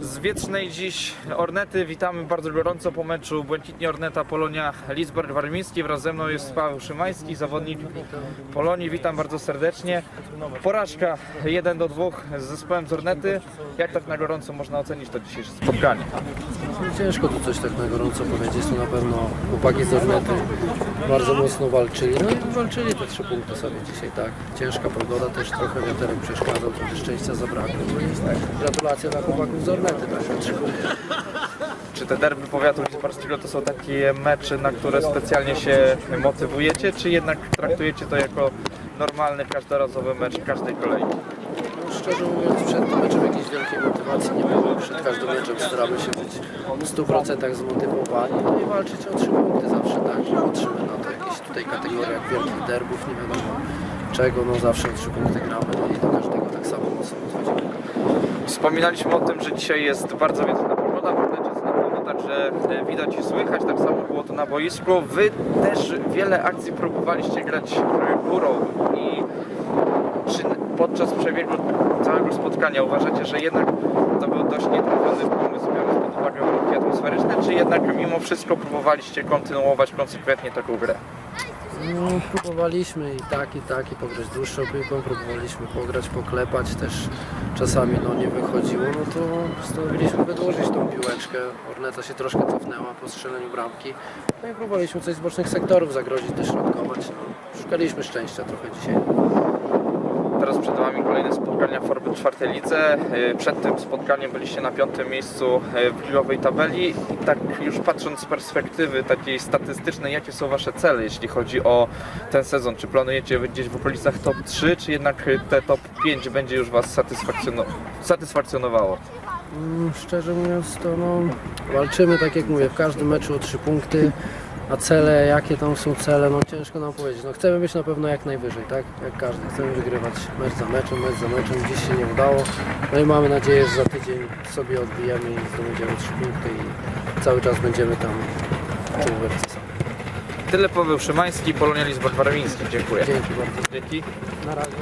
Z wiecznej dziś Ornety witamy bardzo gorąco po meczu Błękitnie Orneta Polonia Lisbon Warmiński. Wraz ze mną jest Paweł Szymański, zawodnik Polonii. Witam bardzo serdecznie. Porażka 1 do 2 z zespołem z Ornety. Jak tak na gorąco można ocenić to dzisiejsze spotkanie? Ciężko tu coś tak na gorąco powiedzieć, to na pewno chłopaki z Ornety bardzo mocno walczyli, no i walczyli te trzy punkty sobie dzisiaj, tak. Ciężka pogoda, też trochę wiaterek przeszkadzał, trochę szczęścia zabrakło, no gratulacje dla chłopaków Czy te derby powiatu lidzbarskiego to są takie mecze, na które specjalnie się motywujecie, czy jednak traktujecie to jako normalny, każdorazowy mecz każdej kolejki? No, szczerze mówiąc, przed tym meczem jakiejś wielkiej motywacji nie było, przed każdym meczem staramy się być w 100% zmotywowani, no i walczyć o trzy punkty zawsze, tak, że patrzymy na to jakieś tutaj kategoriach wielkich derbów, nie wiadomo czego, no zawsze o trzy punkty gramy, no i do każdego tak samo. Wspominaliśmy o tym, że dzisiaj jest bardzo wieczna pogoda, Ornecie jest na pewno także e, widać i słychać, tak samo było to na boisku. Wy też wiele akcji próbowaliście grać górą i czy podczas przebiegu całego spotkania uważacie, że jednak to był dość nietrafiony pomysł, biorąc pod uwagę warunki atmosferyczne, czy jednak mimo wszystko próbowaliście kontynuować konsekwentnie taką grę? No, próbowaliśmy i tak, i tak, i pograć dłuższą piłką, próbowaliśmy pograć, poklepać, też czasami no, nie wychodziło, no to postanowiliśmy wydłużyć tą piłeczkę. Orneta się troszkę cofnęła po strzeleniu bramki, no i próbowaliśmy coś z bocznych sektorów zagrozić, też środkować. No, szukaliśmy szczęścia trochę dzisiaj. Spotkania formy czwartej lidze. E, Przed tym spotkaniem byliście na piątym miejscu e, w ligowej tabeli. I tak już patrząc z perspektywy takiej statystycznej, jakie są Wasze cele, jeśli chodzi o ten sezon? Czy planujecie gdzieś w okolicach top 3, czy jednak e, te top 5 będzie już Was satysfakcjono- satysfakcjonowało? Mm, Szczerze mówiąc, to no, walczymy, tak jak mówię, w każdym meczu o trzy punkty. A cele, jakie tam są cele, no ciężko nam powiedzieć. No chcemy być na pewno jak najwyżej, tak? Jak każdy. Chcemy wygrywać mecz za meczem, mecz za meczem. Dziś się nie udało. No i mamy nadzieję, że za tydzień sobie odbijemy i zdobędziemy trzy punkty i cały czas będziemy tam w czołówce sami. Tyle Paweł Szymański, Polonia Lizbon Warmiński. Dziękuję. Dzięki bardzo. Dzięki. Na razie.